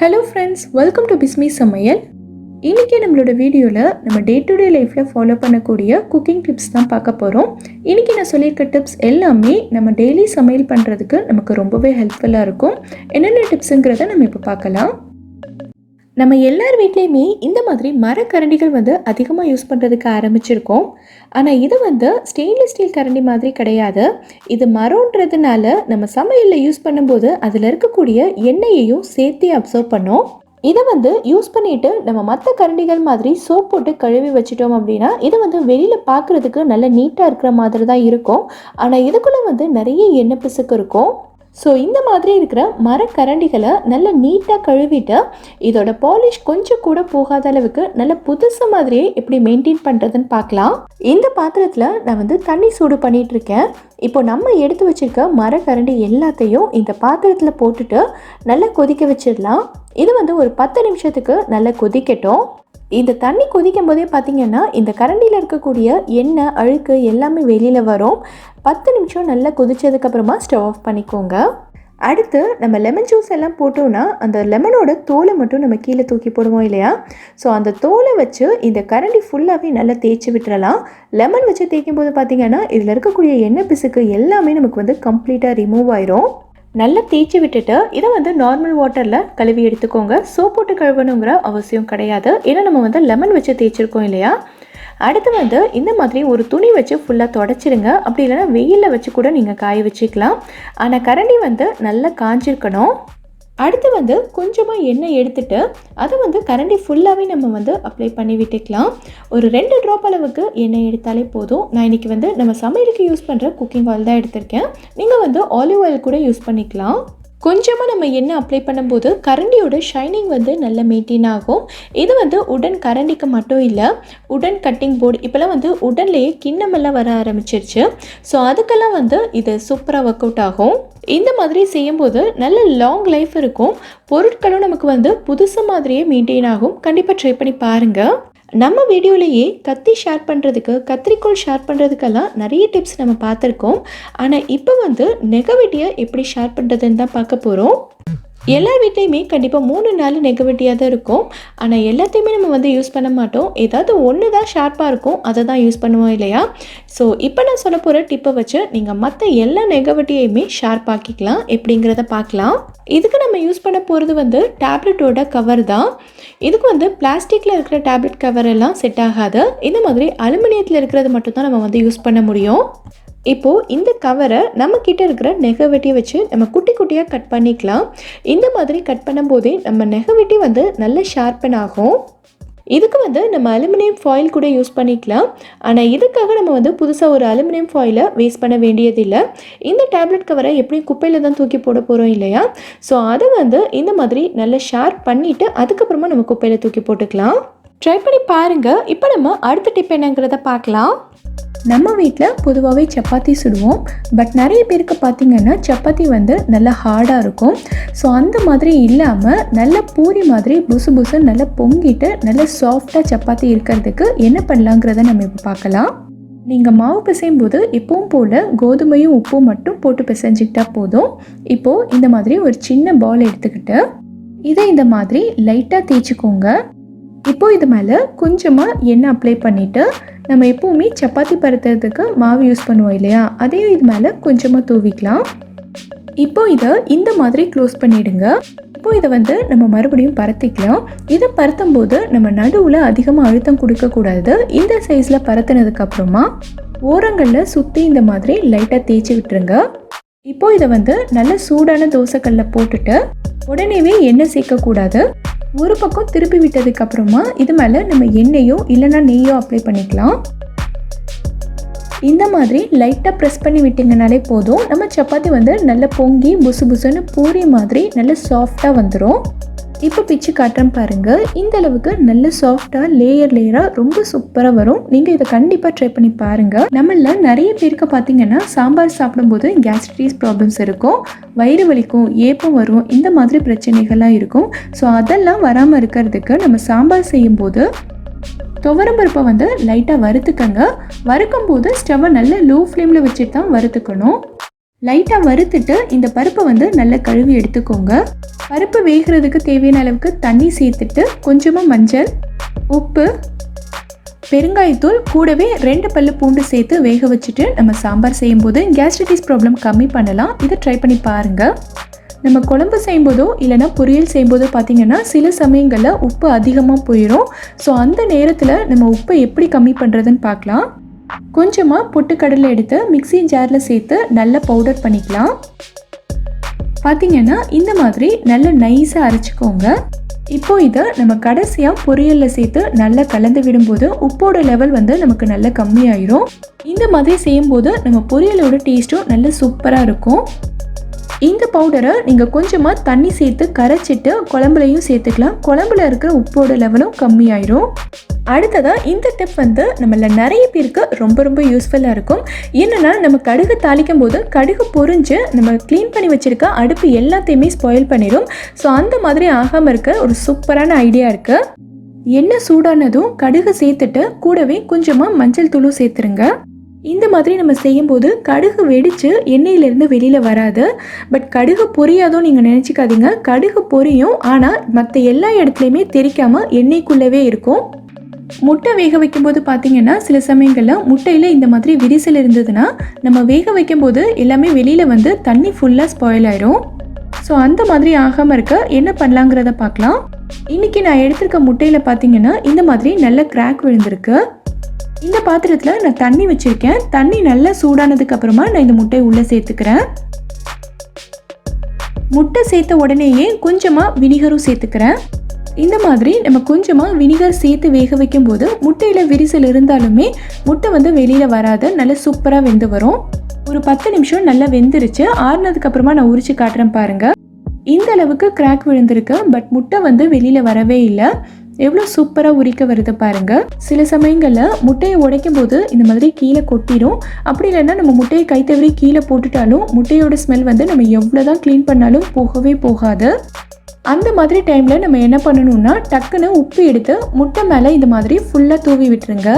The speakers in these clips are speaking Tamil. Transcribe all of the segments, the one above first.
Hello friends welcome to Bismi சமையல் இன்றைக்கி நம்மளோட வீடியோவில் நம்ம டே டு டே லைஃப்பில் ஃபாலோ பண்ணக்கூடிய குக்கிங் டிப்ஸ் தான் பார்க்க போகிறோம் இன்றைக்கி நான் சொல்லியிருக்க டிப்ஸ் எல்லாமே நம்ம டெய்லி சமையல் பண்ணுறதுக்கு நமக்கு ரொம்பவே ஹெல்ப்ஃபுல்லாக இருக்கும். என்னென்ன டிப்ஸுங்கிறத நம்ம இப்போ பார்க்கலாம். நம்ம எல்லார் வீட்லேயுமே இந்த மாதிரி மரக்கரண்டிகள் வந்து அதிகமாக யூஸ் பண்ணுறதுக்கு ஆரம்பிச்சிருக்கோம். ஆனால் இது வந்து ஸ்டெயின்லெஸ் ஸ்டீல் கரண்டி மாதிரி கிடையாது. இது மரம்ன்றதுனால நம்ம சமையலில் யூஸ் பண்ணும்போது அதில் இருக்கக்கூடிய எண்ணெயையும் சேர்த்து அப்சர்வ் பண்ணோம். இதை வந்து யூஸ் பண்ணிட்டு நம்ம மற்ற கரண்டிகள் மாதிரி சோப் போட்டு கழுவி வச்சிட்டோம் அப்படின்னா இது வந்து வெளியில் பார்க்குறதுக்கு நல்ல நீட்டாக இருக்கிற மாதிரி தான் இருக்கும். ஆனால் இதுக்குள்ளே வந்து நிறைய எண்ணெய் பிசுக்கு இருக்கும். ஸோ இந்த மாதிரி இருக்கிற மரக்கரண்டிகளை நல்லா நீட்டாக கழுவிட்டு இதோட பாலிஷ் கொஞ்சம் கூட போகாத அளவுக்கு நல்ல புதுசு மாதிரியே எப்படி மெயின்டைன் பண்ணுறதுன்னு பார்க்கலாம். இந்த பாத்திரத்தில் நான் வந்து தண்ணி சூடு பண்ணிகிட்டு இருக்கேன். இப்போ நம்ம எடுத்து வச்சிருக்க மரக்கரண்டி எல்லாத்தையும் இந்த பாத்திரத்தில் போட்டுட்டு நல்லா கொதிக்க வச்சிடலாம். இது வந்து ஒரு பத்து நிமிஷத்துக்கு நல்லா கொதிக்கட்டும். இந்த தண்ணி கொதிக்கும் போதே பார்த்தீங்கன்னா இந்த கரண்டியில் இருக்கக்கூடிய எண்ணெய் அழுக்கு எல்லாமே வெளியில் வரும். பத்து நிமிஷம் நல்லா கொதிச்சதுக்கப்புறமா ஸ்டவ் ஆஃப் பண்ணிக்கோங்க. அடுத்து நம்ம லெமன் ஜூஸ் எல்லாம் போட்டோம்னா அந்த லெமனோட தோலை மட்டும் நம்ம கீழே தூக்கி போடுவோம் இல்லையா? ஸோ அந்த தோலை வச்சு இந்த கரண்டி ஃபுல்லாகவே நல்லா தேய்ச்சி விட்டுறலாம். லெமன் வச்சு தேய்க்கும் போது பார்த்தீங்கன்னா இதில் இருக்கக்கூடிய எண்ணெய் பிசுக்கு எல்லாமே நமக்கு வந்து கம்ப்ளீட்டாக ரிமூவ் ஆயிரும். நல்லா தேய்ச்சி விட்டுட்டு இதை வந்து நார்மல் வாட்டரில் கழுவி எடுத்துக்கோங்க. சோப் போட்டு கழுவணுங்கிற அவசியம் கிடையாது. ஏன்னா நம்ம வந்து லெமன் வச்சு தேய்ச்சிருக்கோம் இல்லையா? அடுத்து வந்து இந்த மாதிரி ஒரு துணி வச்சு ஃபுல்லாக தொடச்சிருங்க. அப்படி இல்லைன்னா வெயிலில் வச்சு கூட நீங்கள் காய வச்சுக்கலாம். ஆனால் கரண்டி வந்து நல்லா காஞ்சிருக்கணும். அடுத்து வந்து கொஞ்சமாக எண்ணெய் எடுத்துட்டு அதை வந்து கரண்டி ஃபுல்லாகவே நம்ம வந்து அப்ளை பண்ணி விட்டுக்கலாம். ஒரு ரெண்டு ட்ராப் அளவுக்கு எண்ணெய் எடுத்தாலே போதும். நான் இன்றைக்கி வந்து நம்ம சமையலுக்கு யூஸ் பண்ணுற குக்கிங் ஆயில் தான் எடுத்திருக்கேன். நீங்கள் வந்து ஆலிவ் ஆயில் கூட யூஸ் பண்ணிக்கலாம். கொஞ்சமாக நம்ம எண்ணெய் அப்ளை பண்ணும்போது கரண்டியோட ஷைனிங் வந்து நல்ல மெயின்டைன் ஆகும். இது வந்து உடன் கரண்டிக்கு மட்டும் இல்லை உடன் கட்டிங் போர்டு இப்போலாம் வந்து உடன்லேயே கிண்ணமெல்லாம் வர ஆரம்பிச்சிருச்சு. ஸோ அதுக்கெல்லாம் வந்து இது சூப்பராக ஒர்க் அவுட் ஆகும். இந்த மாதிரி செய்யும்போது நல்ல லாங் லைஃப் இருக்கும். பொருட்களும் நமக்கு வந்து புதுசு மாதிரியே மெயின்டைன் ஆகும். கண்டிப்பாக ட்ரை பண்ணி பாருங்கள் நம்ம வீடியோலேயே கத்தி ஷேர் பண்ணுறதுக்கு கத்திரிக்கோள் ஷேர் பண்ணுறதுக்கெல்லாம் நிறைய டிப்ஸ் நம்ம பார்த்துருக்கோம். ஆனால் இப்போ வந்து நெகவிட்டியை எப்படி ஷேர் பண்ணுறதுன்னு தான் பார்க்க போகிறோம் எல்லார் வீட்லேயுமே கண்டிப்பாக மூணு நாலு நெகவிட்டியாக தான் இருக்கும். ஆனால் எல்லாத்தையுமே நம்ம வந்து யூஸ் பண்ண மாட்டோம். ஏதாவது ஒன்று தான் ஷார்ப்பாக இருக்கும் அதை தான் யூஸ் பண்ணுவோம் இல்லையா? ஸோ இப்போ நான் சொல்ல போகிற டிப்பை வச்சு நீங்கள் மற்ற எல்லா நெகவிட்டியுமே ஷார்ப் ஆக்கிக்கலாம். எப்படிங்கிறத பார்க்கலாம். இதுக்கு நம்ம யூஸ் பண்ண போகிறது வந்து டேப்லெட்டோட கவர் தான். இதுக்கு வந்து பிளாஸ்டிக்கில் இருக்கிற டேப்லெட் கவர் எல்லாம் செட் ஆகாது. இந்த மாதிரி அலுமினியத்தில் இருக்கிறது மட்டும்தான் நம்ம வந்து யூஸ் பண்ண முடியும். இப்போது இந்த கவரை நம்ம கிட்ட இருக்கிற நெகவெட்டியை வச்சு நம்ம குட்டி குட்டியாக கட் பண்ணிக்கலாம். இந்த மாதிரி கட் பண்ணும்போதே நம்ம நெகவெட்டி வந்து நல்ல ஷார்ப்பன் ஆகும். இதுக்கு வந்து நம்ம அலுமினியம் ஃபாயில் கூட யூஸ் பண்ணிக்கலாம். ஆனால் இதுக்காக நம்ம வந்து புதுசாக ஒரு அலுமினியம் ஃபாயிலை வேஸ்ட் பண்ண வேண்டியதில்லை. இந்த டேப்லெட் கவரை எப்படியும் குப்பையில் தான் தூக்கி போட போகிறோம் இல்லையா? ஸோ அதை வந்து இந்த மாதிரி நல்லா ஷார்ப் பண்ணிவிட்டு அதுக்கப்புறமா நம்ம குப்பையில் தூக்கி போட்டுக்கலாம். ட்ரை பண்ணி பாருங்கள் இப்போ நம்ம அடுத்த டிப் என்னங்கிறத பார்க்கலாம். நம்ம வீட்டில் பொதுவாகவே சப்பாத்தி சுடுவோம். பட் நிறைய பேருக்கு பார்த்திங்கன்னா சப்பாத்தி வந்து நல்லா ஹார்டாக இருக்கும். ஸோ அந்த மாதிரி இல்லாமல் நல்ல பூரி மாதிரி புசு புசு நல்லா பொங்கிட்டு நல்ல சாஃப்டாக சப்பாத்தி இருக்கிறதுக்கு என்ன பண்ணலாங்கிறத நம்ம இப்போ பார்க்கலாம் நீங்கள் மாவு பிசையும் போது எப்பவும் போல் கோதுமையும் உப்பும் மட்டும் போட்டு பிசைஞ்சிக்கிட்டா போதும். இப்போது இந்த மாதிரி ஒரு சின்ன பால் எடுத்துக்கிட்டு இதை இந்த மாதிரி லைட்டாக தேய்ச்சிக்கோங்க. இப்போ இது மேலே கொஞ்சமாக எண்ணெய் அப்ளை பண்ணிவிட்டு நம்ம எப்போவுமே சப்பாத்தி பருத்துறதுக்கு மாவு யூஸ் பண்ணுவோம் இல்லையா? அதையும் இது மேலே கொஞ்சமாக தூவிக்கலாம். இப்போ இதை இந்த மாதிரி க்ளோஸ் பண்ணிவிடுங்க இப்போ இதை வந்து நம்ம மறுபடியும் பரத்திக்கலாம். இதை பருத்தும் போது நம்ம நடுவில் அதிகமாக அழுத்தம் கொடுக்கக்கூடாது இந்த சைஸில் பரத்துனதுக்கப்புறமா ஓரங்களில் சுற்றி இந்த மாதிரி லைட்டாக தேய்ச்சி விட்டுருங்க. இப்போ இதை வந்து நல்ல சூடான தோசைக்கல்ல போட்டுட்டு உடனேவே எண்ணெய் சேர்க்கக்கூடாது. ஒரு பக்கம் திருப்பி விட்டதுக்கப்புறமா இது மேலே நம்ம எண்ணெயோ இல்லைன்னா நெய்யோ அப்ளை பண்ணிக்கலாம். இந்த மாதிரி லைட்டாக ப்ரெஸ் பண்ணி விட்டிங்கனாலே போதும். நம்ம சப்பாத்தி வந்து நல்லா பொங்கி புசு புசுன்னு பூரி மாதிரி நல்ல சாஃப்டாக வந்துடும் இப்போ பிச்சு காட்டுறேன் பாருங்கள் இந்த அளவுக்கு நல்ல சாஃப்டாக லேயர் லேயராக ரொம்ப சூப்பராக வரும். நீங்கள் இதை கண்டிப்பாக ட்ரை பண்ணி பாருங்கள் நம்மள நிறைய பேருக்கு பார்த்தீங்கன்னா சாம்பார் சாப்பிடும்போது கேஸ்ட்ரிஸ் ப்ராப்ளம்ஸ் இருக்கும். வயிறு வலிக்கும் ஏப்பம் வரும். இந்த மாதிரி பிரச்சனைகள்லாம் இருக்கும். ஸோ அதெல்லாம் வராமல் இருக்கிறதுக்கு நம்ம சாம்பார் செய்யும்போது துவரம்பருப்பை வந்து லைட்டாக வறுத்துக்கங்க. வறுக்கும் போது ஸ்டவ்வை நல்ல லோ ஃப்ளேமில் வச்சுட்டு தான் வறுத்துக்கணும். லைட்டாக வறுத்துட்டு இந்த பருப்பை வந்து நல்லா கழுவி எடுத்துக்கோங்க. பருப்பு வேகிறதுக்கு தேவையான அளவுக்கு தண்ணி சேர்த்துட்டு கொஞ்சமாக மஞ்சள் உப்பு பெருங்காயத்தூள் கூடவே ரெண்டு பல்லு பூண்டு சேர்த்து வேக வச்சுட்டு நம்ம சாம்பார் செய்யும்போது கேஸ்ட்ரிட்டிஸ் ப்ராப்ளம் கம்மி பண்ணலாம். இதை ட்ரை பண்ணி பாருங்கள் நம்ம குழம்பு செய்யும்போதோ இல்லைனா பொரியல் செய்யும்போதோ பார்த்திங்கன்னா சில சமயங்களில் உப்பு அதிகமாக போயிடும் ஸோ அந்த நேரத்தில் நம்ம உப்பை எப்படி கம்மி பண்ணுறதுன்னு பார்க்கலாம் கொஞ்சமாக பொட்டுக்கடலை எடுத்து மிக்சி ஜாரில் சேர்த்து நல்லா பவுடர் பண்ணிக்கலாம். பார்த்தீங்கன்னா இந்த மாதிரி நல்ல நைஸாக அரைச்சிக்கோங்க. இப்போ இதை நம்ம கடைசியாக பொரியலில் சேர்த்து நல்லா கலந்து விடும்போது உப்போட லெவல் வந்து நமக்கு நல்லா கம்மியாயிரும். இந்த மாதிரி செய்யும்போது நம்ம பொரியலோட டேஸ்ட்டும் நல்ல சூப்பராக இருக்கும். இந்த பவுடரை நீங்கள் கொஞ்சமாக தண்ணி சேர்த்து கரைச்சிட்டு குழம்புலையும் சேர்த்துக்கலாம். குழம்புல இருக்கிற உப்போட லெவலும் கம்மியாயிரும். அடுத்ததாக இந்த டிப் வந்து நம்மள நிறைய பேருக்கு ரொம்ப ரொம்ப யூஸ்ஃபுல்லாக இருக்கும். என்னென்னா நம்ம கடுகு தாளிக்கும் போது கடுகு பொறிஞ்சு நம்ம க்ளீன் பண்ணி வச்சுருக்க அடுப்பு எல்லாத்தையுமே ஸ்பாயில் பண்ணிடும் ஸோ அந்த மாதிரி ஆகாமல் இருக்க ஒரு சூப்பரான ஐடியா இருக்குது எண்ணெய் சூடானதும் கடுகு சேர்த்துட்டு கூடவே கொஞ்சமாக மஞ்சள் தூளும் சேர்த்துருங்க. இந்த மாதிரி நம்ம செய்யும்போது கடுகு வெடித்து எண்ணெயிலேருந்து வெளியில் வராது. பட் கடுகு பொரியாதோ நீங்கள் நினச்சிக்காதீங்க. கடுகு பொரியும் ஆனால் மற்ற எல்லா இடத்துலையுமே தெரிக்காமல் எண்ணெய்க்குள்ளவே இருக்கும். முட்டை வேக வைக்கும்போது பார்த்தீங்கன்னா சில சமயங்களில் முட்டையில் இந்த மாதிரி விரிசல் இருந்ததுன்னா நம்ம வேக வைக்கும்போது எல்லாமே வெளியில் வந்து தண்ணி ஃபுல்லாக ஸ்பாயில் ஆயிரும். ஸோ அந்த மாதிரி ஆகாமல் இருக்க என்ன பண்ணலாங்கிறத பார்க்கலாம் இன்றைக்கி நான் எடுத்திருக்க முட்டையில் பார்த்தீங்கன்னா இந்த மாதிரி நல்ல கிராக் விழுந்திருக்கு. இந்த பாத்திரத்தில் நான் தண்ணி வச்சுருக்கேன். தண்ணி நல்லா சூடானதுக்கு அப்புறமா நான் இந்த முட்டையை உள்ளே சேர்த்துக்கிறேன். முட்டை சேர்த்த உடனேயே கொஞ்சமாக வினிகரும் சேர்த்துக்கிறேன். இந்த மாதிரி நம்ம கொஞ்சமாக வினிகர் சேர்த்து வேக வைக்கும் போது முட்டையில் விரிசல் இருந்தாலுமே முட்டை வந்து வெளியில் வராது. நல்லா சூப்பராக வெந்து வரும். ஒரு பத்து நிமிஷம் நல்லா வெந்துருச்சு. ஆறுனதுக்கு அப்புறமா நான் உரிச்சு காட்டுறேன் பாருங்க. இந்த அளவுக்கு கிராக் விழுந்திருக்கு. பட் முட்டை வந்து வெளியில் வரவே இல்லை. எவ்வளோ சூப்பராக உரிக்க வருது பாருங்கள் சில சமயங்களில் முட்டையை உடைக்கும் போது இந்த மாதிரி கீழே கொட்டிடும் அப்படி இல்லைன்னா நம்ம முட்டையை கை கீழே போட்டுட்டாலும் முட்டையோட ஸ்மெல் வந்து நம்ம எவ்வளோ தான் க்ளீன் பண்ணாலும் போகவே போகாது. அந்த மாதிரி டைமில் நம்ம என்ன பண்ணணும்னா டக்குன்னு உப்பு எடுத்து முட்டை மேலே இந்த மாதிரி ஃபுல்லாக தூவி விட்டுருங்க.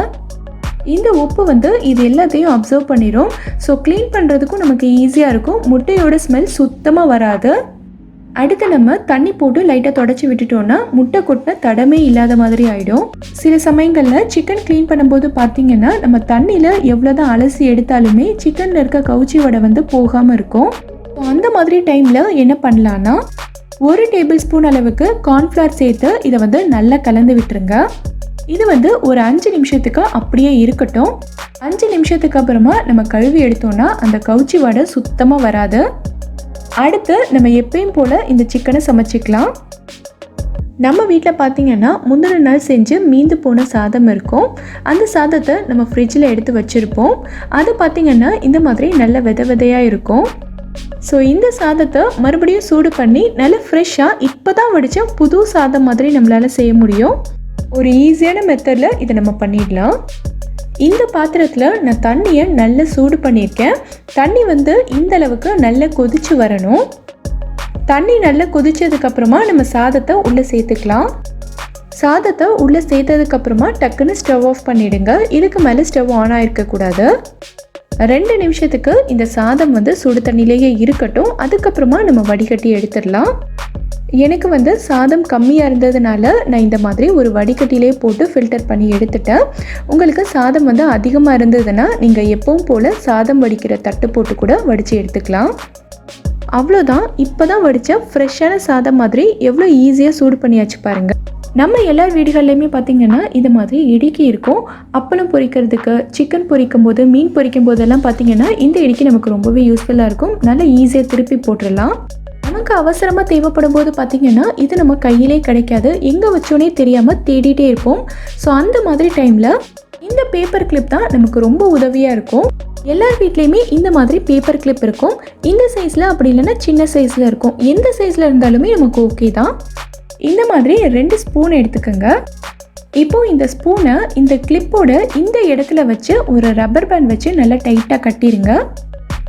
இந்த உப்பு வந்து இது எல்லாத்தையும் அப்சர்வ் பண்ணிடும் ஸோ க்ளீன் பண்ணுறதுக்கும் நமக்கு ஈஸியாக இருக்கும். முட்டையோட ஸ்மெல் சுத்தமாக வராது. அடுத்து நம்ம தண்ணி போட்டு லைட்டாக தொடச்சி விட்டுட்டோம்னா முட்டை கொட்டின தடமே இல்லாத மாதிரி ஆகிடும் சில சமயங்களில் சிக்கன் க்ளீன் பண்ணும்போது பார்த்தீங்கன்னா நம்ம தண்ணியில் எவ்வளோதான் அலசி எடுத்தாலுமே சிக்கனில் இருக்க கவுச்சி வடை வந்து போகாமல் இருக்கும். அந்த மாதிரி டைமில் என்ன பண்ணலான்னா ஒரு டேபிள் ஸ்பூன் அளவுக்கு கார்ன்ஃப்ளவர் சேர்த்து இதை வந்து நல்லா கலந்து விட்டுருங்க. இது வந்து ஒரு அஞ்சு நிமிஷத்துக்கு அப்படியே இருக்கட்டும். அஞ்சு நிமிஷத்துக்கு அப்புறமா நம்ம கழுவி எடுத்தோம்னா அந்த கவுச்சி வடை சுத்தமாக வராது. அடுத்து நம்ம எப்பயும் போல் இந்த சிக்கனை சமைச்சிக்கலாம். நம்ம வீட்டில் பார்த்தீங்கன்னா முந்தின நாள் செஞ்சு மீந்து போன சாதம் இருக்கும். அந்த சாதத்தை நம்ம ஃப்ரிட்ஜில் எடுத்து வச்சுருப்போம். அது பார்த்திங்கன்னா இந்த மாதிரி நல்ல வித விதையாக இருக்கும். ஸோ இந்த சாதத்தை மறுபடியும் சூடு பண்ணி நல்ல ஃப்ரெஷ்ஷாக இப்போ தான் வடித்த புது சாதம் மாதிரி நம்மளால் செய்ய முடியும். ஒரு ஈஸியான மெத்தடில் இதை நம்ம பண்ணிடலாம். இந்த பாத்திரத்தில் நான் தண்ணியை நல்லா சூடு பண்ணியிருக்கேன் தண்ணி வந்து இந்த அளவுக்கு நல்லா கொதிச்சு வரணும். தண்ணி நல்லா கொதிச்சதுக்கப்புறமா நம்ம சாதத்தை உள்ளே சேர்த்துக்கலாம். சாதத்தை உள்ளே சேர்த்ததுக்கப்புறமா டக்குன்னு ஸ்டவ் ஆஃப் பண்ணிவிடுங்க இதுக்கு மேலே ஸ்டவ் ஆன் ஆகிருக்கக்கூடாது ரெண்டு நிமிஷத்துக்கு இந்த சாதம் வந்து சுடு தண்ணிலேயே இருக்கட்டும். அதுக்கப்புறமா நம்ம வடிகட்டி எடுத்துடலாம். எனக்கு வந்து சாதம் கம்மியாக இருந்ததுனால நான் இந்த மாதிரி ஒரு வடிகட்டிலே போட்டு ஃபில்டர் பண்ணி எடுத்துட்டேன். உங்களுக்கு சாதம் வந்து அதிகமாக இருந்ததுன்னா நீங்கள் எப்பவும் போல் சாதம் வடிக்கிற தட்டு போட்டு கூட வடித்து எடுத்துக்கலாம். அவ்வளோதான் இப்போ தான் வடித்த ஃப்ரெஷ்ஷான சாதம் மாதிரி எவ்வளோ ஈஸியாக சூடு பண்ணியாச்சு பாருங்கள் நம்ம எல்லார் வீடுகள்லையுமே பார்த்திங்கன்னா இது மாதிரி இடுக்கி இருக்கும். அப்பளம் பொரிக்கிறதுக்கு சிக்கன் பொரிக்கும் போது மீன் பொரிக்கும் போதெல்லாம் பார்த்திங்கன்னா இந்த இடுக்கி நமக்கு ரொம்பவே யூஸ்ஃபுல்லாக இருக்கும். நல்லா ஈஸியாக திருப்பி போட்டுடலாம். நமக்கு அவசரமாக தேவைப்படும் போது பார்த்திங்கன்னா இது நம்ம கையிலே கிடைக்காது. எங்கே வச்சோன்னே தெரியாமல் தேடிட்டே இருப்போம். ஸோ அந்த மாதிரி டைமில் இந்த பேப்பர் கிளிப் தான் நமக்கு ரொம்ப உதவியாக இருக்கும். எல்லார் வீட்லேயுமே இந்த மாதிரி பேப்பர் கிளிப் இருக்கும். இந்த சைஸில் அப்படி இல்லைன்னா சின்ன சைஸில் இருக்கும். எந்த சைஸில் இருந்தாலுமே நமக்கு ஓகே தான். இந்த மாதிரி ரெண்டு ஸ்பூன் எடுத்துக்கோங்க. இப்போ இந்த ஸ்பூனை இந்த கிளிப்போட இந்த இடத்துல வச்சு ஒரு ரப்பர் பேண்ட் வச்சு நல்லா டைட்டாக கட்டிடுங்க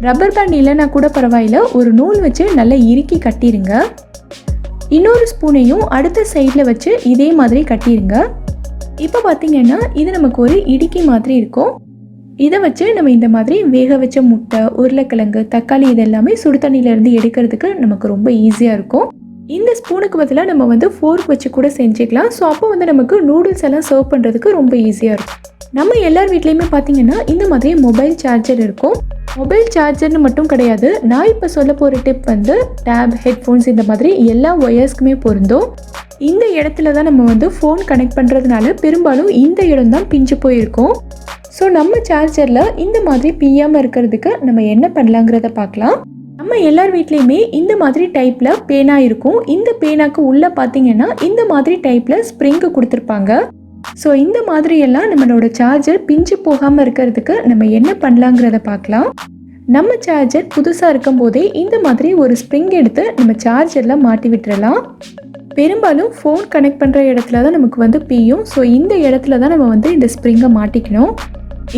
ரப்பர் பேண்ட் இல்லைன்னா கூட பரவாயில்ல ஒரு நூல் வச்சு நல்லா இறுக்கி கட்டிடுங்க இன்னொரு ஸ்பூனையும் அடுத்த சைடில் வச்சு இதே மாதிரி கட்டிடுங்க இப்போ பார்த்தீங்கன்னா இது நமக்கு ஒரு இடுக்கி மாதிரி இருக்கும். இதை வச்சு நம்ம இந்த மாதிரி வேக வச்ச முட்டை உருளைக்கிழங்கு தக்காளி இதெல்லாமே சுடு தண்ணியிலேருந்து எடுக்கிறதுக்கு நமக்கு ரொம்ப ஈஸியாக இருக்கும். இந்த ஸ்பூனுக்கு பதிலாக நம்ம வந்து ஃபோர்க் வச்சு கூட செஞ்சுக்கலாம். ஸோ அப்போ வந்து நமக்கு நூடுல்ஸ் எல்லாம் சர்வ் பண்ணுறதுக்கு ரொம்ப ஈஸியாக இருக்கும். நம்ம எல்லார் வீட்லேயுமே பார்த்தீங்கன்னா இந்த மாதிரி மொபைல் சார்ஜர் இருக்கும். மொபைல் சார்ஜர்னு மட்டும் கிடையாது. நான் இப்போ சொல்ல போகிற டிப் வந்து டேப் ஹெட்ஃபோன்ஸ் இந்த மாதிரி எல்லா ஒயர்ஸ்க்குமே பொருந்தும். இந்த இடத்துல தான் நம்ம வந்து ஃபோன் கனெக்ட் பண்ணுறதுனால பெரும்பாலும் இந்த இடம் தான் பிஞ்சு போயிருக்கும். ஸோ நம்ம சார்ஜரில் இந்த மாதிரி பியாமல் இருக்கிறதுக்கு நம்ம என்ன பண்ணலாங்கிறத பார்க்கலாம் நம்ம எல்லார் வீட்லேயுமே இந்த மாதிரி டைப்பில் பேனா இருக்கும். இந்த பேனாக்கு உள்ளே பார்த்தீங்கன்னா இந்த மாதிரி டைப்பில் ஸ்ப்ரிங்கு கொடுத்துருப்பாங்க. ஸோ இந்த மாதிரியெல்லாம் நம்மளோட சார்ஜர் பிஞ்சு போகாமல் இருக்கிறதுக்கு நம்ம என்ன பண்ணலாங்கிறத பார்க்கலாம் நம்ம சார்ஜர் புதுசாக இருக்கும் போதே இந்த மாதிரி ஒரு ஸ்ப்ரிங் எடுத்து நம்ம சார்ஜரில் மாட்டி விட்டுறலாம். பெரும்பாலும் ஃபோன் கனெக்ட் பண்ணுற இடத்துல தான் நமக்கு வந்து பியும் ஸோ இந்த இடத்துல தான் நம்ம வந்து இந்த ஸ்ப்ரிங்கை மாட்டிக்கணும்.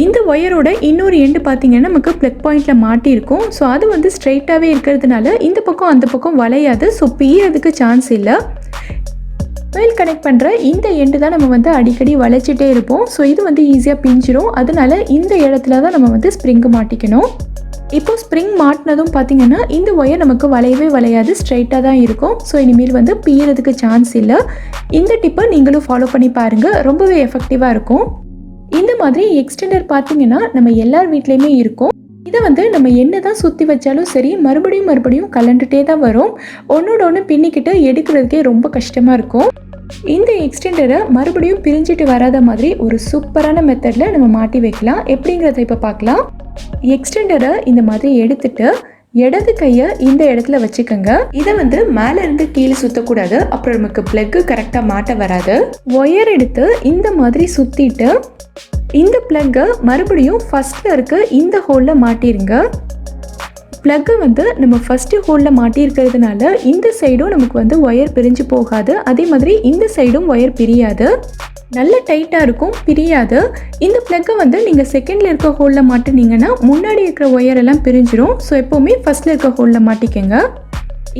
இந்த ஒயரோட இன்னொரு எண்டு பார்த்தீங்கன்னா நமக்கு பிளக் பாயிண்டில் மாட்டியிருக்கும். ஸோ அது வந்து ஸ்ட்ரைட்டாகவே இருக்கிறதுனால இந்த பக்கம் அந்த பக்கம் வளையாது. ஸோ பீறதுக்கு சான்ஸ் இல்லை. வெயில் கனெக்ட் பண்ணுற இந்த எண்டு தான் நம்ம வந்து அடிக்கடி வளைச்சிட்டே இருப்போம். ஸோ இது வந்து ஈஸியாக பிஞ்சிரும். அதனால இந்த இடத்துல தான் நம்ம வந்து ஸ்ப்ரிங்கு மாட்டிக்கணும். இப்போ ஸ்ப்ரிங் மாட்டினதும் பார்த்தீங்கன்னா இந்த ஒயர் நமக்கு வளையவே வளையாது. ஸ்ட்ரைட்டாக தான் இருக்கும். ஸோ இனிமேல் வந்து பியறதுக்கு சான்ஸ் இல்லை. இந்த டிப்பை நீங்களும் ஃபாலோ பண்ணி பாருங்கள் ரொம்பவே எஃபெக்டிவாக இருக்கும். இந்த மாதிரி எக்ஸ்டெண்டர் பார்த்தீங்கன்னா நம்ம எல்லார் வீட்லேயுமே இருக்கும். இதை வந்து நம்ம என்ன தான் சுற்றி வச்சாலும் சரி மறுபடியும் மறுபடியும் கலண்டுட்டே தான் வரும். ஒன்றோட ஒன்று பின்னிக்கிட்டு எடுக்கிறதுக்கே ரொம்ப கஷ்டமாக இருக்கும். இந்த எக்ஸ்டெண்டரை மறுபடியும் பிரிஞ்சிட்டு வராத மாதிரி ஒரு சூப்பரான மெத்தடில் நம்ம மாட்டி வைக்கலாம். எப்படிங்கிறத இப்போ பார்க்கலாம். எக்ஸ்டெண்டரை இந்த மாதிரி எடுத்துட்டு இடது கையை இந்த இடத்துல வச்சுக்கோங்க. இதை வந்து மேலே இருந்து கீழே சுற்றக்கூடாது அப்புறம் நமக்கு ப்ளக்கு கரெக்டாக மாட்ட வராது. ஒயர் எடுத்து இந்த மாதிரி சுற்றிட்டு இந்த ப்ளக்கை மறுபடியும் ஃபஸ்ட்டில் இருக்க இந்த ஹோலில் மாட்டிருங்க. ப்ளக்கை வந்து நம்ம ஃபஸ்ட்டு ஹோலில் மாட்டியிருக்கிறதுனால இந்த சைடும் நமக்கு வந்து ஒயர் பிரிஞ்சு போகாது. அதே மாதிரி இந்த சைடும் ஒயர் பிரியாது. நல்ல டைட்டாக இருக்கும் பிரியாது. இந்த ப்ளக்கை வந்து நீங்கள் செகண்டில் இருக்க ஹோலில் மாட்டினீங்கன்னா முன்னாடி இருக்கிற ஒயர் எல்லாம் பிரிஞ்சிடும் ஸோ எப்போவுமே ஃபஸ்ட்டில் இருக்க ஹோலில் மாட்டிக்கங்க.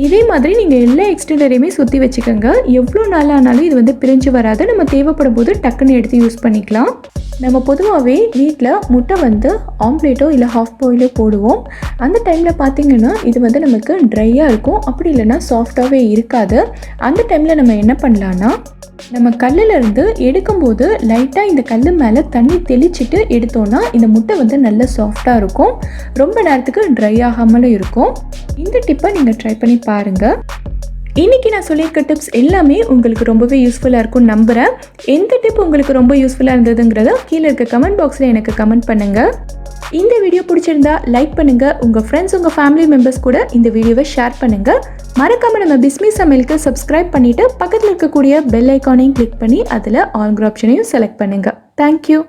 இதே மாதிரி நீங்கள் எல்லா எக்ஸ்டெண்டரையுமே சுற்றி வச்சுக்கோங்க. எவ்வளோ நாள் ஆனாலும் இது வந்து பிரிஞ்சு வராது. நம்ம தேவைப்படும் போது டக்குன்னு எடுத்து யூஸ் பண்ணிக்கலாம். நம்ம பொதுவாகவே வீட்டில் முட்டை வந்து ஆம்லேட்டோ இல்லை ஹாஃப் பாயிலோ போடுவோம். அந்த டைமில் பார்த்தீங்கன்னா இது வந்து நமக்கு ட்ரையாக இருக்கும். அப்படி இல்லைன்னா சாஃப்டாகவே இருக்காது. அந்த டைமில் நம்ம என்ன பண்ணலான்னா நம்ம கல்லிலிருந்து எடுக்கும்போது லைட்டாக இந்த கல் மேலே தண்ணி தெளிச்சிட்டு எடுத்தோன்னா இந்த முட்டை வந்து நல்ல சாஃப்டாக இருக்கும். ரொம்ப நேரத்துக்கு ட்ரை ஆகாமலும் இருக்கும். இந்த டிப்பை நீங்கள் ட்ரை பண்ணி பாருங்கள் இன்றைக்கி நான் சொல்லியிருக்க டிப்ஸ் எல்லாமே உங்களுக்கு ரொம்பவே யூஸ்ஃபுல்லாக இருக்கும்னு நம்புகிறேன் எந்த டிப் உங்களுக்கு ரொம்ப யூஸ்ஃபுல்லாக இருந்ததுங்கிறத கீழே இருக்க கமெண்ட் பாக்ஸில் எனக்கு கமெண்ட் பண்ணுங்கள் இந்த வீடியோ பிடிச்சிருந்தா லைக் பண்ணுங்கள் உங்கள் ஃப்ரெண்ட்ஸ் உங்கள் ஃபேமிலி மெம்பர்ஸ் கூட இந்த வீடியோவை ஷேர் பண்ணுங்கள் மறக்காமல் நம்ம பிஸ்மி சமையலுக்கு சப்ஸ்கிரைப் பண்ணிவிட்டு பக்கத்தில் இருக்கக்கூடிய பெல் ஐக்கானையும் கிளிக் பண்ணி அதில் ஆல் ஆப்ஷனையும் செலக்ட் பண்ணுங்கள் தேங்க்யூ